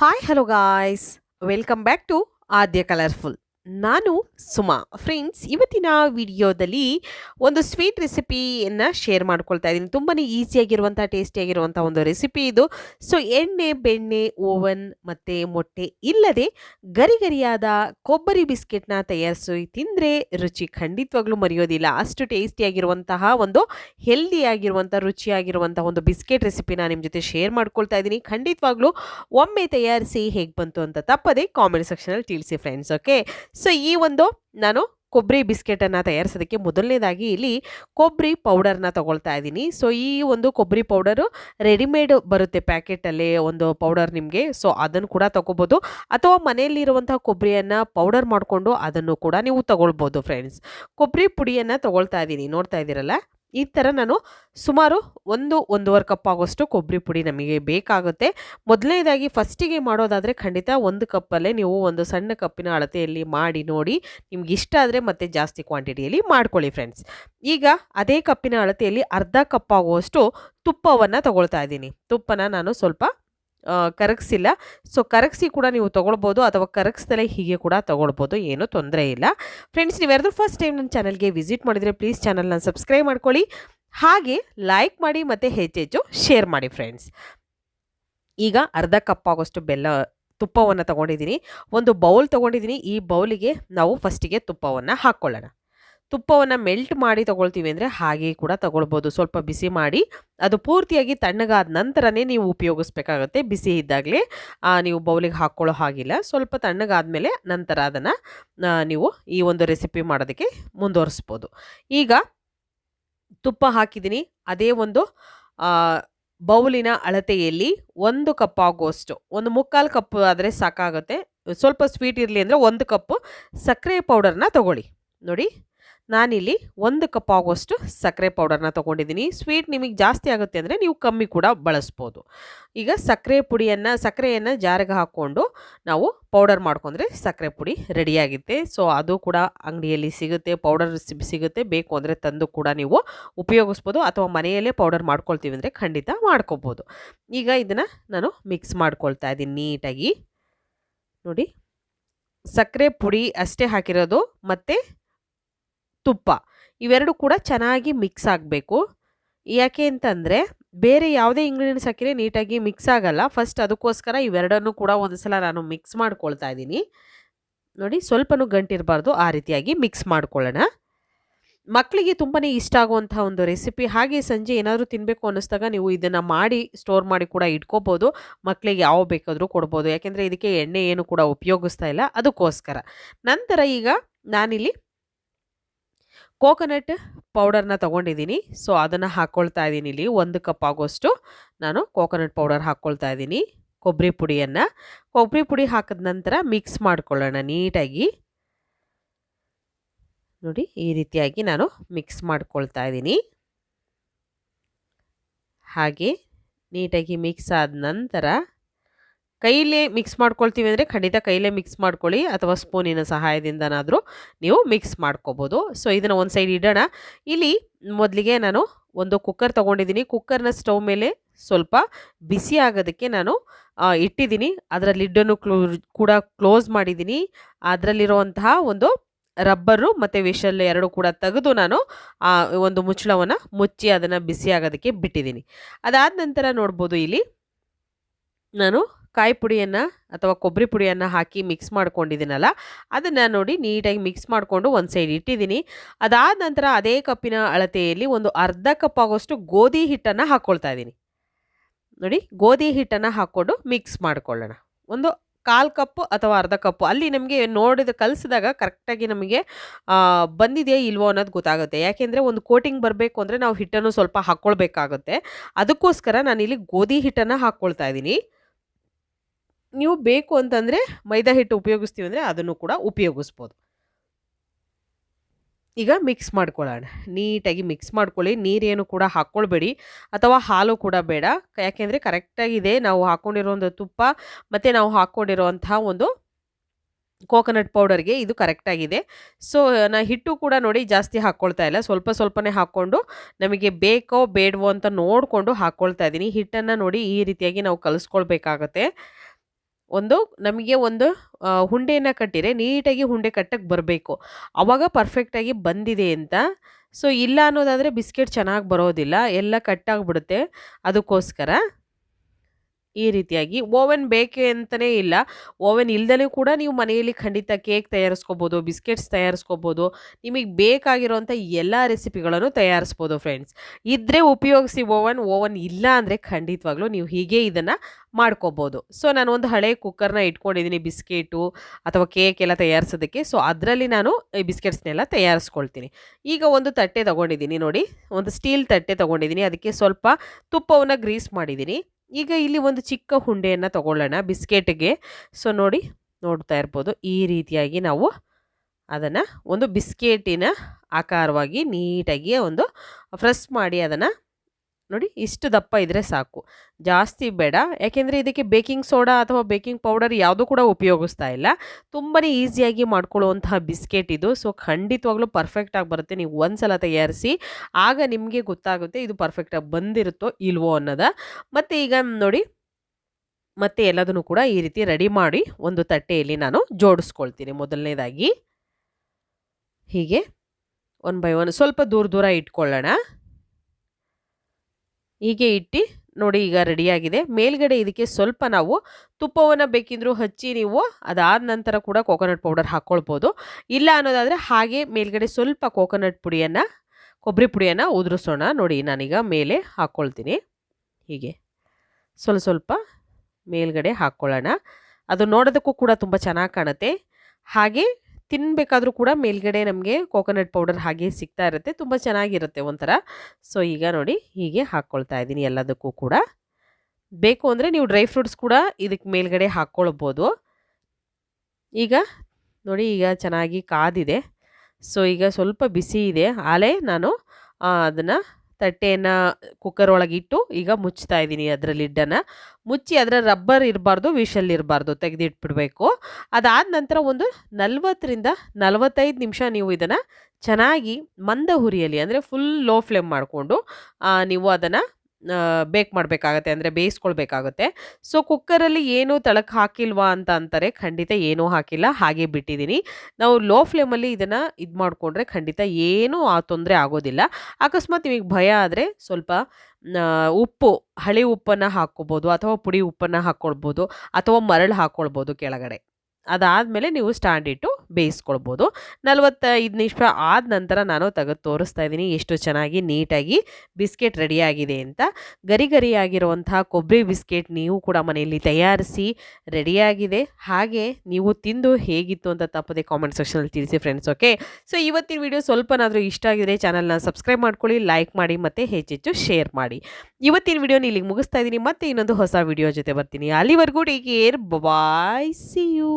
hi hello guys welcome back to Aadya colourful ನಾನು Suma. Friends ಇವತ್ತಿನ ವಿಡಿಯೋದಲ್ಲಿ ಒಂದು ಸ್ವೀಟ್ ರೆಸಿಪಿಯನ್ನು ಶೇರ್ ಮಾಡ್ಕೊಳ್ತಾ ಇದ್ದೀನಿ. ತುಂಬಾ ಈಸಿಯಾಗಿರುವಂಥ ಟೇಸ್ಟಿಯಾಗಿರುವಂಥ ಒಂದು ರೆಸಿಪಿ ಇದು. ಸೊ ಎಣ್ಣೆ, ಬೆಣ್ಣೆ ಓವನ್ ಮತ್ತು ಮೊಟ್ಟೆ ಇಲ್ಲದೆ ಗರಿ ಗರಿಯಾದ ಕೊಬ್ಬರಿ ಬಿಸ್ಕೆಟ್ನ ತಯಾರಿಸಿ. ತಿಂದರೆ ರುಚಿ ಖಂಡಿತವಾಗ್ಲೂ ಮರೆಯೋದಿಲ್ಲ. ಅಷ್ಟು ಟೇಸ್ಟಿಯಾಗಿರುವಂತಹ ಒಂದು ಹೆಲ್ದಿಯಾಗಿರುವಂಥ ರುಚಿಯಾಗಿರುವಂಥ ಒಂದು ಬಿಸ್ಕೆಟ್ ರೆಸಿಪಿನ ನಿಮ್ಮ ಜೊತೆ ಶೇರ್ ಮಾಡ್ಕೊಳ್ತಾ ಇದ್ದೀನಿ. ಖಂಡಿತವಾಗ್ಲೂ ಒಮ್ಮೆ ತಯಾರಿಸಿ ಹೇಗೆ ಬಂತು ಅಂತ ತಪ್ಪದೆ ಕಾಮೆಂಟ್ ಸೆಕ್ಷನಲ್ಲಿ ತಿಳಿಸಿ ಫ್ರೆಂಡ್ಸ್ ಓಕೆ ಸೊ ಈ ಒಂದು ನಾನು ಕೊಬ್ಬರಿ ಬಿಸ್ಕೆಟನ್ನು ತಯಾರಿಸೋದಕ್ಕೆ ಮೊದಲನೇದಾಗಿ ಇಲ್ಲಿ ಕೊಬ್ಬರಿ ಪೌಡರ್ನ ತೊಗೊಳ್ತಾ ಇದ್ದೀನಿ. ಸೊ ಈ ಒಂದು ಕೊಬ್ಬರಿ ಪೌಡರು ರೆಡಿಮೇಡ್ ಬರುತ್ತೆ ಪ್ಯಾಕೆಟಲ್ಲಿ ಒಂದು ಪೌಡರ್ ನಿಮಗೆ. ಸೊ ಅದನ್ನು ಕೂಡ ತೊಗೋಬೋದು ಅಥವಾ ಮನೆಯಲ್ಲಿರುವಂಥ ಕೊಬ್ಬರಿಯನ್ನು ಪೌಡರ್ ಮಾಡಿಕೊಂಡು ಅದನ್ನು ಕೂಡ ನೀವು ತೊಗೊಳ್ಬೋದು ಫ್ರೆಂಡ್ಸ್ ಕೊಬ್ಬರಿ ಪುಡಿಯನ್ನು ತೊಗೊಳ್ತಾ ಇದ್ದೀನಿ. ನೋಡ್ತಾ ಇದ್ದೀರಲ್ಲ? ಈ ಥರ ನಾನು ಸುಮಾರು ಒಂದು, ಒಂದೂವರೆ ಕಪ್ ಆಗೋಷ್ಟು ಕೊಬ್ಬರಿ ಪುಡಿ ನಮಗೆ ಬೇಕಾಗುತ್ತೆ. ಮೊದಲನೇದಾಗಿ ಫಸ್ಟಿಗೆ ಮಾಡೋದಾದರೆ ಖಂಡಿತ ಒಂದು ಕಪ್ಪಲ್ಲೇ ನೀವು ಒಂದು ಸಣ್ಣ ಕಪ್ಪಿನ ಅಳತೆಯಲ್ಲಿ ಮಾಡಿ, ನೋಡಿ, ನಿಮ್ಗೆ ಇಷ್ಟ ಆದರೆ ಮತ್ತೆ ಜಾಸ್ತಿ ಕ್ವಾಂಟಿಟಿಯಲ್ಲಿ ಮಾಡ್ಕೊಳ್ಳಿ ಫ್ರೆಂಡ್ಸ್ ಈಗ ಅದೇ ಕಪ್ಪಿನ ಅಳತೆಯಲ್ಲಿ ಅರ್ಧ ಕಪ್ ಆಗುವಷ್ಟು ತುಪ್ಪವನ್ನು ತಗೊಳ್ತಾ ಇದ್ದೀನಿ. ತುಪ್ಪನ ನಾನು ಸ್ವಲ್ಪ ಕರಗಿಸಿಲ್ಲ. ಸೊ ಕರಗಿಸಿ ಕೂಡ ನೀವು ತೊಗೊಳ್ಬೋದು ಅಥವಾ ಕರಗಿಸ್ದಲೇ ಹೀಗೆ ಕೂಡ ತೊಗೊಳ್ಬೋದು, ಏನೂ ತೊಂದರೆ ಇಲ್ಲ. ಫ್ರೆಂಡ್ಸ್ ನೀವ್ಯಾರಾದ್ರೂ ಫಸ್ಟ್ ಟೈಮ್ ನನ್ನ ಚಾನಲ್ಗೆ ವಿಸಿಟ್ ಮಾಡಿದರೆ ಪ್ಲೀಸ್ ಚಾನಲ್ನ ಸಬ್ಸ್ಕ್ರೈಬ್ ಮಾಡ್ಕೊಳ್ಳಿ. ಹಾಗೆ ಲೈಕ್ ಮಾಡಿ ಮತ್ತು ಹೆಚ್ಚೆಚ್ಚು ಶೇರ್ ಮಾಡಿ ಫ್ರೆಂಡ್ಸ್ ಈಗ ಅರ್ಧ ಕಪ್ ಆಗೋಷ್ಟು ಬೆಲ್ಲ ತುಪ್ಪವನ್ನು ತಗೊಂಡಿದ್ದೀನಿ. ಒಂದು ಬೌಲ್ ತಗೊಂಡಿದ್ದೀನಿ. ಈ ಬೌಲಿಗೆ ನಾವು ಫಸ್ಟಿಗೆ ತುಪ್ಪವನ್ನು ಹಾಕ್ಕೊಳ್ಳೋಣ. ತುಪ್ಪವನ್ನು ಮೆಲ್ಟ್ ಮಾಡಿ ತಗೊಳ್ತೀವಿ ಅಂದರೆ ಹಾಗೆ ಕೂಡ ತಗೊಳ್ಬೋದು. ಸ್ವಲ್ಪ ಬಿಸಿ ಮಾಡಿ, ಅದು ಪೂರ್ತಿಯಾಗಿ ತಣ್ಣಗಾದ ನಂತರನೇ ನೀವು ಉಪಯೋಗಿಸ್ಬೇಕಾಗುತ್ತೆ. ಬಿಸಿ ಇದ್ದಾಗಲೇ ನೀವು ಬೌಲಿಗೆ ಹಾಕ್ಕೊಳ್ಳೋ ಹಾಗಿಲ್ಲ. ಸ್ವಲ್ಪ ತಣ್ಣಗಾದ ಮೇಲೆ ನಂತರ ಅದನ್ನು ನೀವು ಈ ಒಂದು ರೆಸಿಪಿ ಮಾಡೋದಕ್ಕೆ ಮುಂದುವರಿಸ್ಬೋದು. ಈಗ ತುಪ್ಪ ಹಾಕಿದ್ದೀನಿ. ಅದೇ ಒಂದು ಬೌಲಿನ ಅಳತೆಯಲ್ಲಿ ಒಂದು ಕಪ್ ಆಗುವಷ್ಟು, ಒಂದು ಮುಕ್ಕಾಲು ಕಪ್ ಆದರೆ ಸಾಕಾಗುತ್ತೆ. ಸ್ವಲ್ಪ ಸ್ವೀಟ್ ಇರಲಿ ಅಂದರೆ ಒಂದು ಕಪ್ಪು ಸಕ್ಕರೆ ಪೌಡರ್ನ ತಗೊಳ್ಳಿ. ನೋಡಿ. ನಾನಿಲ್ಲಿ ಒಂದು ಕಪ್ ಆಗುವಷ್ಟು ಸಕ್ಕರೆ ಪೌಡರ್ನ ತೊಗೊಂಡಿದ್ದೀನಿ. ಸ್ವೀಟ್ ನಿಮಗೆ ಜಾಸ್ತಿ ಆಗುತ್ತೆ ಅಂದರೆ ನೀವು ಕಮ್ಮಿ ಕೂಡ ಬಳಸ್ಬೋದು. ಈಗ ಸಕ್ಕರೆ ಪುಡಿಯನ್ನು, ಸಕ್ಕರೆಯನ್ನು ಜಾರಿಗೆ ಹಾಕ್ಕೊಂಡು ನಾವು ಪೌಡರ್ ಮಾಡ್ಕೊಂಡ್ರೆ ಸಕ್ಕರೆ ಪುಡಿ ರೆಡಿಯಾಗುತ್ತೆ ಸೊ ಅದು ಕೂಡ ಅಂಗಡಿಯಲ್ಲಿ ಸಿಗುತ್ತೆ ಪೌಡರ್ ಸಿಗುತ್ತೆ. ಬೇಕು ಅಂದರೆ ತಂದು ಕೂಡ ನೀವು ಉಪಯೋಗಿಸ್ಬೋದು ಅಥವಾ ಮನೆಯಲ್ಲೇ ಪೌಡರ್ ಮಾಡ್ಕೊಳ್ತೀವಿ ಅಂದರೆ ಖಂಡಿತ ಮಾಡ್ಕೊಬೋದು ಈಗ ಇದನ್ನು ನಾನು ಮಿಕ್ಸ್ ಮಾಡ್ಕೊಳ್ತಾ ಇದ್ದೀನಿ ನೀಟಾಗಿ. ನೋಡಿ, ಸಕ್ಕರೆ ಪುಡಿ ಅಷ್ಟೇ ಹಾಕಿರೋದು, ಮತ್ತು ತುಪ್ಪ ಇವೆರಡು ಕೂಡ ಚೆನ್ನಾಗಿ ಮಿಕ್ಸ್ ಆಗಬೇಕು. ಯಾಕೆ ಅಂತಂದರೆ ಬೇರೆ ಯಾವುದೇ ಇಂಗ್ರೀಡಿಯೆಂಟ್ಸ್ ಹಾಕಿದ್ರೆ ನೀಟಾಗಿ ಮಿಕ್ಸ್ ಆಗಲ್ಲ. ಫಸ್ಟ್ ಅದಕ್ಕೋಸ್ಕರ ಇವೆರಡನ್ನು ಕೂಡ ಒಂದು ಸಲ ನಾನು ಮಿಕ್ಸ್ ಮಾಡ್ಕೊಳ್ತಾ ಇದ್ದೀನಿ. ನೋಡಿ ಸ್ವಲ್ಪನೂ ಗಂಟಿರಬಾರ್ದು, ಆ ರೀತಿಯಾಗಿ ಮಿಕ್ಸ್ ಮಾಡ್ಕೊಳ್ಳೋಣ. ಮಕ್ಕಳಿಗೆ ತುಂಬಾ ಇಷ್ಟ ಆಗುವಂಥ ಒಂದು ರೆಸಿಪಿ ಹಾಗೆ ಸಂಜೆ ಏನಾದರೂ ತಿನ್ನಬೇಕು ಅನ್ನಿಸ್ದಾಗ ನೀವು ಇದನ್ನು ಮಾಡಿ, ಸ್ಟೋರ್ ಮಾಡಿ ಕೂಡ ಇಟ್ಕೋಬೋದು. ಮಕ್ಕಳಿಗೆ ಯಾವ ಬೇಕಾದರೂ ಕೊಡ್ಬೋದು. ಯಾಕೆಂದರೆ ಇದಕ್ಕೆ ಎಣ್ಣೆ ಏನು ಕೂಡ ಉಪಯೋಗಿಸ್ತಾ ಇಲ್ಲ. ಅದಕ್ಕೋಸ್ಕರ. ನಂತರ ಈಗ ನಾನಿಲ್ಲಿ ಕೋಕೋನಟ್ ಪೌಡರ್ನ ತೊಗೊಂಡಿದ್ದೀನಿ. ಸೊ ಅದನ್ನು ಹಾಕ್ಕೊಳ್ತಾ ಇದ್ದೀನಿ ಇಲ್ಲಿ. ಒಂದು ಕಪ್ ಆಗೋಷ್ಟು ನಾನು ಕೋಕೋನಟ್ ಪೌಡರ್ ಹಾಕ್ಕೊಳ್ತಾ ಇದ್ದೀನಿ. ಕೊಬ್ಬರಿ ಪುಡಿಯನ್ನು. ಕೊಬ್ಬರಿ ಪುಡಿ ಹಾಕಿದ ನಂತರ ಮಿಕ್ಸ್ ಮಾಡ್ಕೊಳ್ಳೋಣ ನೀಟಾಗಿ. ನೋಡಿ, ಈ ರೀತಿಯಾಗಿ ನಾನು ಮಿಕ್ಸ್ ಮಾಡ್ಕೊಳ್ತಾ ಇದ್ದೀನಿ. ಹಾಗೆ ನೀಟಾಗಿ ಮಿಕ್ಸ್ ಆದ ನಂತರ ಕೈಲೇ ಮಿಕ್ಸ್ ಮಾಡ್ಕೊಳ್ತೀವಿ ಅಂದರೆ ಖಂಡಿತ ಕೈಲೇ ಮಿಕ್ಸ್ ಮಾಡ್ಕೊಳ್ಳಿ ಅಥವಾ ಸ್ಪೂನಿನ ಸಹಾಯದಿಂದನಾದರೂ ನೀವು ಮಿಕ್ಸ್ ಮಾಡ್ಕೋಬೋದು. ಸೊ ಇದನ್ನು ಒಂದು ಸೈಡ್ ಇಡೋಣ. ಇಲ್ಲಿ ಮೊದಲಿಗೆ ನಾನು ಒಂದು ಕುಕ್ಕರ್ ತೊಗೊಂಡಿದ್ದೀನಿ. ಕುಕ್ಕರ್ನ ಸ್ಟವ್ ಮೇಲೆ ಸ್ವಲ್ಪ ಬಿಸಿ ಆಗೋದಕ್ಕೆ ನಾನು ಇಟ್ಟಿದ್ದೀನಿ. ಅದರ ಲಿಡ್ಡನ್ನು ಕ್ಲೋ ಕೂಡ ಕ್ಲೋಸ್ ಮಾಡಿದ್ದೀನಿ. ಅದರಲ್ಲಿರುವಂತಹ ಒಂದು ರಬ್ಬರು ಮತ್ತು ವಿಷಲ್ ಎರಡು ಕೂಡ ತೆಗೆದು ನಾನು, ಆ, ಒಂದು ಮುಚ್ಚಳವನ್ನು ಮುಚ್ಚಿ ಅದನ್ನು ಬಿಸಿ ಆಗೋದಕ್ಕೆ ಬಿಟ್ಟಿದ್ದೀನಿ. ಅದಾದ ನಂತರ ನೋಡ್ಬೋದು ಇಲ್ಲಿ ನಾನು ಕಾಯಿ ಪುಡಿಯನ್ನು ಅಥವಾ ಕೊಬ್ಬರಿ ಪುಡಿಯನ್ನು ಹಾಕಿ ಮಿಕ್ಸ್ ಮಾಡ್ಕೊಂಡಿದ್ದೀನಲ್ಲ, ಅದನ್ನು ನೋಡಿ ನೀಟಾಗಿ ಮಿಕ್ಸ್ ಮಾಡಿಕೊಂಡು ಒಂದು ಸೈಡ್ ಇಟ್ಟಿದ್ದೀನಿ. ಅದಾದ ನಂತರ ಅದೇ ಕಪ್ಪಿನ ಅಳತೆಯಲ್ಲಿ ಒಂದು ಅರ್ಧ ಕಪ್ ಆಗೋಷ್ಟು ಗೋಧಿ ಹಿಟ್ಟನ್ನು ಹಾಕ್ಕೊಳ್ತಾ ಇದ್ದೀನಿ. ನೋಡಿ, ಗೋಧಿ ಹಿಟ್ಟನ್ನು ಹಾಕ್ಕೊಂಡು ಮಿಕ್ಸ್ ಮಾಡ್ಕೊಳ್ಳೋಣ. ಒಂದು ಕಾಲು ಕಪ್ಪು ಅಥವಾ ಅರ್ಧ ಕಪ್ಪು ಅಲ್ಲಿ ನಮಗೆ ನೋಡಿದ, ಕಲಿಸಿದಾಗ ಕರೆಕ್ಟಾಗಿ ನಮಗೆ ಬಂದಿದೆಯಾ ಇಲ್ವೋ ಅನ್ನೋದು ಗೊತ್ತಾಗುತ್ತೆ. ಯಾಕೆಂದರೆ ಒಂದು ಕೋಟಿಂಗ್ ಬರಬೇಕು ಅಂದರೆ ನಾವು ಹಿಟ್ಟನ್ನು ಸ್ವಲ್ಪ ಹಾಕ್ಕೊಳ್ಬೇಕಾಗುತ್ತೆ ಅದಕ್ಕೋಸ್ಕರ ನಾನಿಲ್ಲಿ ಗೋಧಿ ಹಿಟ್ಟನ್ನು ಹಾಕ್ಕೊಳ್ತಾ ಇದ್ದೀನಿ. ನೀವು ಬೇಕು ಅಂತಂದರೆ ಮೈದಾ ಹಿಟ್ಟು ಉಪಯೋಗಿಸ್ತೀವಿ ಅಂದರೆ ಅದನ್ನು ಕೂಡ ಉಪಯೋಗಿಸ್ಬೋದು. ಈಗ ಮಿಕ್ಸ್ ಮಾಡ್ಕೊಳ್ಳೋಣ. ನೀಟಾಗಿ ಮಿಕ್ಸ್ ಮಾಡ್ಕೊಳ್ಳಿ. ನೀರೇನು ಕೂಡ ಹಾಕ್ಕೊಳ್ಬೇಡಿ. ಅಥವಾ ಹಾಲು ಕೂಡ ಬೇಡ. ಯಾಕೆಂದರೆ ಕರೆಕ್ಟಾಗಿದೆ ನಾವು ಹಾಕ್ಕೊಂಡಿರೋ ಒಂದು ತುಪ್ಪ ಮತ್ತು ನಾವು ಹಾಕ್ಕೊಂಡಿರುವಂತಹ ಒಂದು ಕೋಕೋನಟ್ ಪೌಡರ್ಗೆ ಇದು ಕರೆಕ್ಟಾಗಿದೆ ಸೊ ನಾ ಹಿಟ್ಟು ಕೂಡ ನೋಡಿ ಜಾಸ್ತಿ ಹಾಕ್ಕೊಳ್ತಾ ಇಲ್ಲ. ಸ್ವಲ್ಪ ಸ್ವಲ್ಪನೇ ಹಾಕ್ಕೊಂಡು ನಮಗೆ ಬೇಕೋ ಬೇಡವೋ ಅಂತ ನೋಡಿಕೊಂಡು ಹಾಕ್ಕೊಳ್ತಾ ಇದ್ದೀನಿ. ಹಿಟ್ಟನ್ನು ನೋಡಿ ಈ ರೀತಿಯಾಗಿ ನಾವು ಕಲಿಸ್ಕೊಳ್ಬೇಕಾಗತ್ತೆ. ಒಂದು ನಮಗೆ ಒಂದು ಹುಂಡೆಯನ್ನು ಕಟ್ಟಿದರೆ ನೀಟಾಗಿ ಹುಂಡೆ ಕಟ್ಟಕ್ಕೆ ಬರಬೇಕು. ಆವಾಗ ಪರ್ಫೆಕ್ಟಾಗಿ ಬಂದಿದೆ ಅಂತ. ಸೊ ಇಲ್ಲ ಅನ್ನೋದಾದರೆ ಬಿಸ್ಕೆಟ್ ಚೆನ್ನಾಗಿ ಬರೋದಿಲ್ಲ. ಎಲ್ಲ ಕಟ್ಟಾಗಿಬಿಡುತ್ತೆ ಅದಕ್ಕೋಸ್ಕರ ಈ ರೀತಿಯಾಗಿ. ಓವೆನ್ ಬೇಕೆ ಅಂತಲೇ ಇಲ್ಲ. ಓವೆನ್ ಇಲ್ದಲೂ ಕೂಡ ನೀವು ಮನೆಯಲ್ಲಿ ಖಂಡಿತ ಕೇಕ್ ತಯಾರಿಸ್ಕೋಬೋದು, ಬಿಸ್ಕೆಟ್ಸ್ ತಯಾರಿಸ್ಕೋಬೋದು, ನಿಮಗೆ ಬೇಕಾಗಿರೋಂಥ ಎಲ್ಲ ರೆಸಿಪಿಗಳನ್ನು ತಯಾರಿಸ್ಬೋದು ಫ್ರೆಂಡ್ಸ್. ಇದ್ದರೆ ಉಪಯೋಗಿಸಿ ಓವನ್ ಓವನ್ ಇಲ್ಲ ಅಂದರೆ ಖಂಡಿತವಾಗ್ಲೂ ನೀವು ಹೀಗೆ ಇದನ್ನು ಮಾಡ್ಕೋಬೋದು. ಸೊ ನಾನು ಒಂದು ಹಳೆ ಕುಕ್ಕರ್ನ ಇಟ್ಕೊಂಡಿದ್ದೀನಿ, ಬಿಸ್ಕೆಟು ಅಥವಾ ಕೇಕ್ ಎಲ್ಲ ತಯಾರಿಸೋದಕ್ಕೆ. ಸೊ, ಅದರಲ್ಲಿ ನಾನು ಈ ಬಿಸ್ಕೆಟ್ಸ್ನೆಲ್ಲ ತಯಾರಿಸ್ಕೊಳ್ತೀನಿ. ಈಗ ಒಂದು ತಟ್ಟೆ ತೊಗೊಂಡಿದ್ದೀನಿ ನೋಡಿ. ಒಂದು ಸ್ಟೀಲ್ ತಟ್ಟೆ ತೊಗೊಂಡಿದ್ದೀನಿ. ಅದಕ್ಕೆ ಸ್ವಲ್ಪ ತುಪ್ಪವನ್ನು ಗ್ರೀಸ್ ಮಾಡಿದ್ದೀನಿ. ಈಗ ಇಲ್ಲಿ ಒಂದು ಚಿಕ್ಕ ಹುಂಡೆಯನ್ನು ತಗೊಳ್ಳೋಣ, ಬಿಸ್ಕೆಟ್ಗೆ. ಸೊ ನೋಡಿ, ನೋಡ್ತಾ ಇರ್ಬೋದು, ಈ ರೀತಿಯಾಗಿ ನಾವು ಅದನ್ನು ಒಂದು ಬಿಸ್ಕೆಟಿನ ಆಕಾರವಾಗಿ ನೀಟಾಗಿ ಒಂದು ಫ್ರೆಸ್ ಮಾಡಿ ಅದನ್ನು ನೋಡಿ ಇಷ್ಟು ದಪ್ಪ ಇದ್ದರೆ ಸಾಕು. ಜಾಸ್ತಿ ಬೇಡ. ಯಾಕೆಂದರೆ ಇದಕ್ಕೆ ಬೇಕಿಂಗ್ ಸೋಡಾ ಅಥವಾ ಬೇಕಿಂಗ್ ಪೌಡರ್ ಯಾವುದೂ ಕೂಡ ಉಪಯೋಗಿಸ್ತಾ ಇಲ್ಲ. ತುಂಬಾ ಈಸಿಯಾಗಿ ಮಾಡ್ಕೊಳ್ಳುವಂತಹ ಬಿಸ್ಕೆಟ್ ಇದು. ಸೊ, ಖಂಡಿತವಾಗ್ಲೂ ಪರ್ಫೆಕ್ಟಾಗಿ ಬರುತ್ತೆ. ನೀವು ಒಂದು ಸಲ ತಯಾರಿಸಿ, ಆಗ ನಿಮಗೆ ಗೊತ್ತಾಗುತ್ತೆ ಇದು ಪರ್ಫೆಕ್ಟಾಗಿ ಬಂದಿರುತ್ತೋ ಇಲ್ವೋ ಅನ್ನೋದ. ಮತ್ತು ಈಗ ನೋಡಿ, ಮತ್ತೆ ಎಲ್ಲದನ್ನು ಕೂಡ ಈ ರೀತಿ ರೆಡಿ ಮಾಡಿ ಒಂದು ತಟ್ಟೆಯಲ್ಲಿ ನಾನು ಜೋಡಿಸ್ಕೊಳ್ತೀನಿ ಮೊದಲನೇದಾಗಿ. ಹೀಗೆ ಒನ್ ಬೈ ಒನ್ ಸ್ವಲ್ಪ ದೂರ ದೂರ ಇಟ್ಕೊಳ್ಳೋಣ. ಹೀಗೆ ಇಟ್ಟು ನೋಡಿ ಈಗ ರೆಡಿಯಾಗಿದೆ. ಮೇಲ್ಗಡೆ ಇದಕ್ಕೆ ಸ್ವಲ್ಪ ನಾವು ತುಪ್ಪವನ್ನು ಬೇಕಿದ್ರೂ ಹಚ್ಚಿ ನೀವು ಅದಾದ ನಂತರ ಕೂಡ ಕೋಕೋನಟ್ ಪೌಡರ್ ಹಾಕ್ಕೊಳ್ಬೋದು ಇಲ್ಲ ಅನ್ನೋದಾದರೆ ಹಾಗೆ ಮೇಲ್ಗಡೆ ಸ್ವಲ್ಪ ಕೋಕೋನಟ್ ಪುಡಿಯನ್ನು, ಕೊಬ್ಬರಿ ಪುಡಿಯನ್ನು ಉದುರಿಸೋಣ. ನೋಡಿ ನಾನೀಗ ಮೇಲೆ ಹಾಕ್ಕೊಳ್ತೀನಿ ಹೀಗೆ ಸ್ವಲ್ಪ ಸ್ವಲ್ಪ ಮೇಲ್ಗಡೆ ಹಾಕ್ಕೊಳ್ಳೋಣ ಅದು ನೋಡೋದಕ್ಕೂ ಕೂಡ ತುಂಬ ಚೆನ್ನಾಗಿ ಕಾಣುತ್ತೆ. ಹಾಗೆ ತಿನ್ನಬೇಕಾದ್ರೂ ಕೂಡ ಮೇಲ್ಗಡೆ ನಮಗೆ ಕೋಕೋನಟ್ ಪೌಡರ್ ಹಾಗೆ ಸಿಗ್ತಾ ಇರುತ್ತೆ. ತುಂಬ ಚೆನ್ನಾಗಿರುತ್ತೆ ಒಂಥರ. ಸೊ ಈಗ ನೋಡಿ ಹೀಗೆ ಹಾಕ್ಕೊಳ್ತಾ ಇದ್ದೀನಿ ಎಲ್ಲದಕ್ಕೂ ಕೂಡ. ಬೇಕು ಅಂದರೆ ನೀವು ಡ್ರೈ ಫ್ರೂಟ್ಸ್ ಕೂಡ ಇದಕ್ಕೆ ಮೇಲ್ಗಡೆ ಹಾಕ್ಕೊಳ್ಬೋದು. ಈಗ ನೋಡಿ ಈಗ ಚೆನ್ನಾಗಿ ಕಾದಿದೆ. ಸೊ ಈಗ ಸ್ವಲ್ಪ ಬಿಸಿ ಇದೆ. ಆಲೇ ನಾನು ಅದನ್ನು ತಟ್ಟೆಯನ್ನು ಕುಕ್ಕರ್ ಒಳಗಿಟ್ಟು ಈಗ ಮುಚ್ತಾ ಇದ್ದೀನಿ ಅದರ ಲಿಡ್ಡನ್ನು ಮುಚ್ಚಿ ಅದರ ರಬ್ಬರ್ ಇರಬಾರ್ದು, ವಿಷಲ್ ಇರಬಾರ್ದು, ತೆಗೆದಿಟ್ಬಿಡ್ಬೇಕು. ಅದಾದ ನಂತರ ಒಂದು ನಲ್ವತ್ತರಿಂದ ನಲವತ್ತೈದು ನಿಮಿಷ ನೀವು ಇದನ್ನು ಚೆನ್ನಾಗಿ ಮಂದ ಹುರಿಯಲಿ ಅಂದರೆ ಫುಲ್ ಲೋ ಫ್ಲೇಮ್ ಮಾಡಿಕೊಂಡು ನೀವು ಅದನ್ನು ಬೇಕ್ ಮಾಡಬೇಕಾಗತ್ತೆ, ಅಂದರೆ ಬೇಯಿಸ್ಕೊಳ್ಬೇಕಾಗತ್ತೆ. ಸೊ, ಕುಕ್ಕರಲ್ಲಿ ಏನೂ ತಳಕ್ಕೆ ಹಾಕಿಲ್ವಾ ಅಂತ ಅಂತಾರೆ, ಖಂಡಿತ ಏನೂ ಹಾಕಿಲ್ಲ, ಹಾಗೆ ಬಿಟ್ಟಿದ್ದೀನಿ. ನಾವು ಲೋ ಫ್ಲೇಮಲ್ಲಿ ಇದನ್ನು ಇದು ಮಾಡಿಕೊಂಡ್ರೆ ಖಂಡಿತ ಏನೂ ಆ ತೊಂದರೆ ಆಗೋದಿಲ್ಲ. ಅಕಸ್ಮಾತ್ ನಿಮಗೆ ಭಯ ಆದರೆ ಸ್ವಲ್ಪ ಉಪ್ಪು, ಹಳೆ ಉಪ್ಪನ್ನು ಹಾಕ್ಕೋಬೋದು, ಅಥವಾ ಪುಡಿ ಉಪ್ಪನ್ನು ಹಾಕ್ಕೊಳ್ಬೋದು, ಅಥವಾ ಮರಳು ಹಾಕ್ಕೊಳ್ಬೋದು ಕೆಳಗಡೆ. ಅದಾದಮೇಲೆ ನೀವು ಸ್ಟ್ಯಾಂಡ್ ಇಟ್ಟು ಬೇಯಿಸ್ಕೊಳ್ಬೋದು. ನಲವತ್ತೈದು ನಿಮಿಷ ಆದ ನಂತರ ನಾನು ತೆಗೆದು ತೋರಿಸ್ತಾ ಇದ್ದೀನಿ ಎಷ್ಟು ಚೆನ್ನಾಗಿ ನೀಟಾಗಿ ಬಿಸ್ಕೆಟ್ ರೆಡಿಯಾಗಿದೆ ಅಂತ. ಗರಿ ಗರಿಯಾಗಿರುವಂತಹ ಕೊಬ್ಬರಿ ಬಿಸ್ಕೆಟ್ ನೀವು ಕೂಡ ಮನೆಯಲ್ಲಿ ತಯಾರಿಸಿ ರೆಡಿಯಾಗಿದೆ. ಹಾಗೆ ನೀವು ತಿಂದು ಹೇಗಿತ್ತು ಅಂತ ತಪ್ಪದೆ ಕಾಮೆಂಟ್ ಸೆಕ್ಷನಲ್ಲಿ ತಿಳಿಸಿ ಫ್ರೆಂಡ್ಸ್ ಓಕೆ ಸೊ ಇವತ್ತಿನ ವಿಡಿಯೋ ಸ್ವಲ್ಪನಾದರೂ ಇಷ್ಟ ಆಗಿದ್ರೆ ಚಾನಲ್ನ ಸಬ್ಸ್ಕ್ರೈಬ್ ಮಾಡ್ಕೊಳ್ಳಿ ಲೈಕ್ ಮಾಡಿ ಮತ್ತು ಹೆಚ್ಚೆಚ್ಚು ಶೇರ್ ಮಾಡಿ. ಇವತ್ತಿನ ವಿಡಿಯೋನ ಇಲ್ಲಿಗೆ ಮುಗಿಸ್ತಾ ಇದ್ದೀನಿ. ಮತ್ತೆ ಇನ್ನೊಂದು ಹೊಸ ವಿಡಿಯೋ ಜೊತೆ ಬರ್ತೀನಿ. ಅಲ್ಲಿವರೆಗೂ take care bye see you